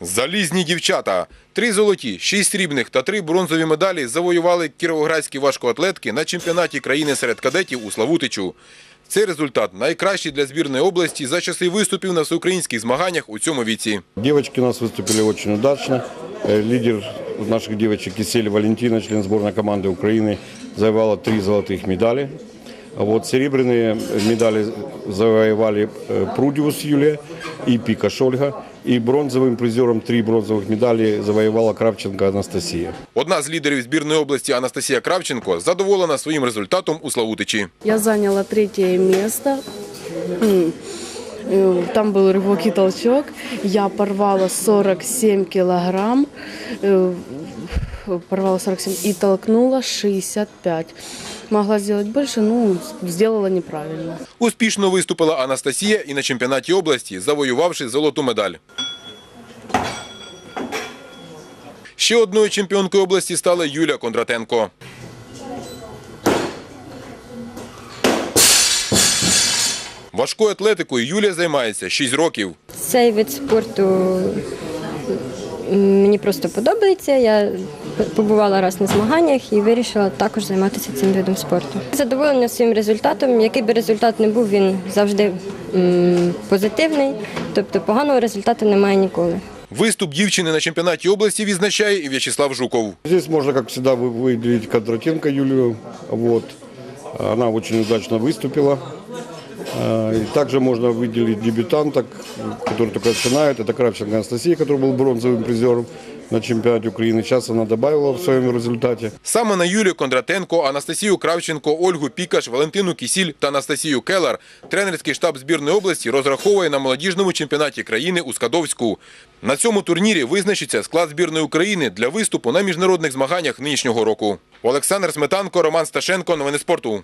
Залізні дівчата. Три золоті, шість срібних та три бронзові медалі завоювали кіровоградські важкоатлетки на чемпіонаті країни серед кадетів у Славутичу. Цей результат найкращий для збірної області за часи виступів на всеукраїнських змаганнях у цьому віці. Девочки у нас выступили очень удачно. Э, Лидер наших девочек Кисель Валентина, член сборной команды Украины, завоевала три золотых медали. А вот серебряные медали завоевали э, Прудиус Юлия и Пикаш Ольга. И бронзовым призером три бронзовых медали завоевала Кравченко Анастасия. Одна з лідерів збірної області Анастасія Кравченко задоволена своїм результатом у Славутичі. Я заняла третье место. М, э, Там был рывок и толчок. Я порвала 47 килограмм. э, Порвала 47 и толкнула 65. Могла сделать больше, но сделала неправильно. Успішно виступила Анастасія і на чемпіонаті області, завоювавши золоту медаль. Ще одною чемпіонкою області стала Юля Кондратенко. Важкою атлетикою Юля займається 6 років. Цей вид спорту мені просто подобається. Я побувала раз на змаганнях і вирішила також займатися цим видом спорту. Задоволена своїм результатом. Який би результат не був, він завжди м, позитивний, тобто поганого результату немає ніколи. Виступ дівчини на чемпіонаті області відзначає і В'ячеслав Жуков. Здесь можно, как всегда, вы- выделить Кондратенко Юлию. Вот. Она очень удачно выступила. А, И также можно выделить дебютанток, которые только начинают. Это Кравченко Анастасия, который был бронзовым призером на чемпионате Украины. Сейчас она добавила в своем результате. Саме на Юлію Кондратенко, Анастасію Кравченко, Ольгу Пікаш, Валентину Кісіль та Анастасію Келар тренерський штаб збірної області розраховує на молодіжному чемпіонаті країни у Скадовську. На цьому турнірі визначиться склад збірної України для виступу на міжнародних змаганнях нинішнього року. Олександр Сметанко, Роман Сташенко. Новини спорту.